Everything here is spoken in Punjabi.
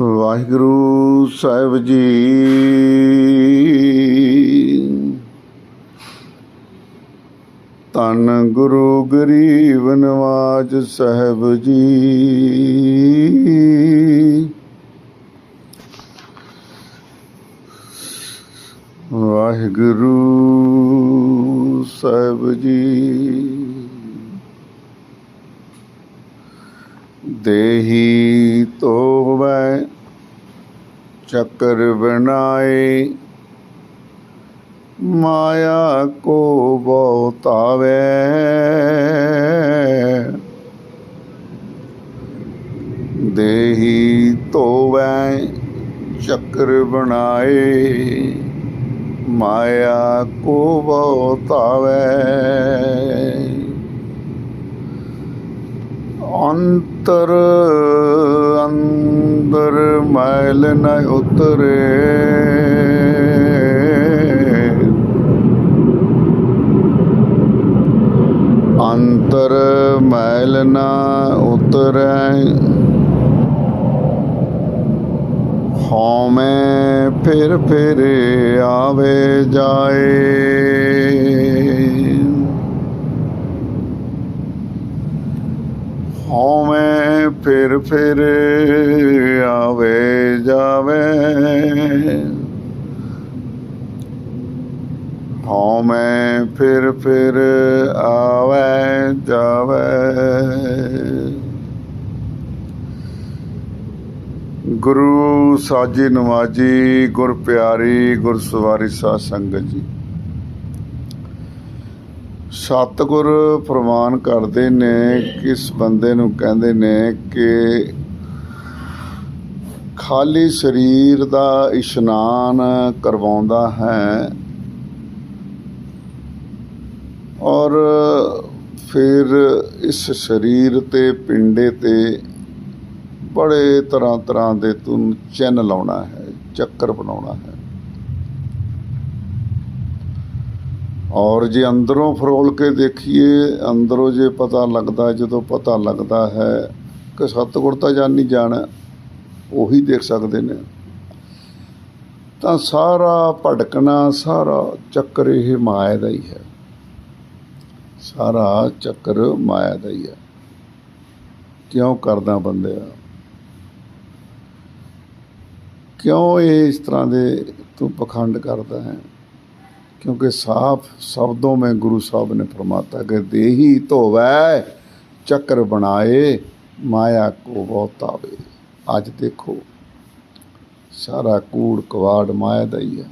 ਵਾਹਿਗੁਰੂ ਸਾਹਿਬ ਜੀ। ਧੰਨ ਗੁਰੂ ਗਰੀਬ ਨਵਾਜ ਸਾਹਿਬ ਜੀ। ਵਾਹਿਗੁਰੂ ਸਾਹਿਬ ਜੀ। ਦੇਹੀ ਤੋਵੈ ਚੱਕਰ ਬਣਾਏ ਮਾਇਆ ਕੋ ਬਹੁਤਾਵੇ ਦੇਹੀ ਤੋਵੈ ਚੱਕਰ ਬਣਾਏ ਮਾਇਆ ਕੋ ਬਹੁਤਾਵੇ ਅੰਤਰ ਅੰਦਰ ਮੈਲ ਨ ਉਤਰੇ। ਅੰਤਰ ਮੈਲ ਨ ਉਤਰੈ। ਹਉਮੈ ਫਿਰ ਫਿਰ ਆਵੇ ਜਾਏ ਹਉਮੈ ਫਿਰ ਫਿਰ ਆਵੇ ਜਾਵੇ। ਹਉਮੈ ਫਿਰ ਫਿਰ ਆਵੇ ਜਾਵੇ। ਗੁਰੂ ਸਾਜੀ ਨਵਾਜੀ, ਗੁਰ ਪਿਆਰੀ, ਗੁਰ ਸਵਾਰੀ ਸਾਧ ਸੰਗਤ ਜੀ। ਸਤਿਗੁਰ ਪ੍ਰਮਾਨ ਕਰਦੇ ਨੇ, ਕਿਸ ਬੰਦੇ ਨੂੰ ਕਹਿੰਦੇ ਨੇ ਕਿ ਖਾਲੀ ਸਰੀਰ ਦਾ ਇਸ਼ਨਾਨ ਕਰਵਾਉਂਦਾ ਹੈ ਔਰ ਫਿਰ ਇਸ ਸਰੀਰ ਤੇ, ਪਿੰਡੇ ਤੇ ਬੜੇ ਤਰ੍ਹਾਂ ਤਰ੍ਹਾਂ ਦੇ ਤੂੰ ਚਿੰਨ ਲਾਉਣਾ ਹੈ, ਚੱਕਰ ਬਣਾਉਣਾ ਹੈ। ਔਰ ਜੇ ਅੰਦਰੋਂ ਫਰੋਲ ਕੇ ਦੇਖੀਏ, ਅੰਦਰੋਂ ਜੇ ਪਤਾ ਲੱਗਦਾ, ਜਦੋਂ ਪਤਾ ਲੱਗਦਾ ਹੈ ਕਿ ਸਤਿਗੁਰ ਤਾਂ ਜਾਣੀ ਜਾਣਾ, ਉਹੀ ਦੇਖ ਸਕਦੇ ਨੇ। ਤਾਂ ਸਾਰਾ ਭਟਕਣਾ, ਸਾਰਾ ਚੱਕਰ ਇਹ ਮਾਇਆ ਦਾ ਹੀ ਹੈ। ਸਾਰਾ ਚੱਕਰ ਮਾਇਆ ਦਾ ਹੀ ਹੈ। ਕਿਉਂ ਕਰਦਾ ਬੰਦਿਆ ਕਿਉਂ ਇਹ ਇਸ ਤਰ੍ਹਾਂ ਦੇ ਤੂੰ ਪਖੰਡ ਕਰਦਾ ਹੈ? ਕਿਉਂਕਿ ਸਾਫ ਸ਼ਬਦੋं में गुरु साहब ने फरमाता कि देही ਧੋਵੈ ਚੱਕਰ ਬਣਾਏ ਮਾਇਆ ਕੋ ਬਹੁਤਾਵੇ ਅੱਜ ਦੇਖੋ ਸਾਰਾ ਕੂੜ ਕਵਾੜ ਮਾਇਆ ਦਾ ਹੀ ਹੈ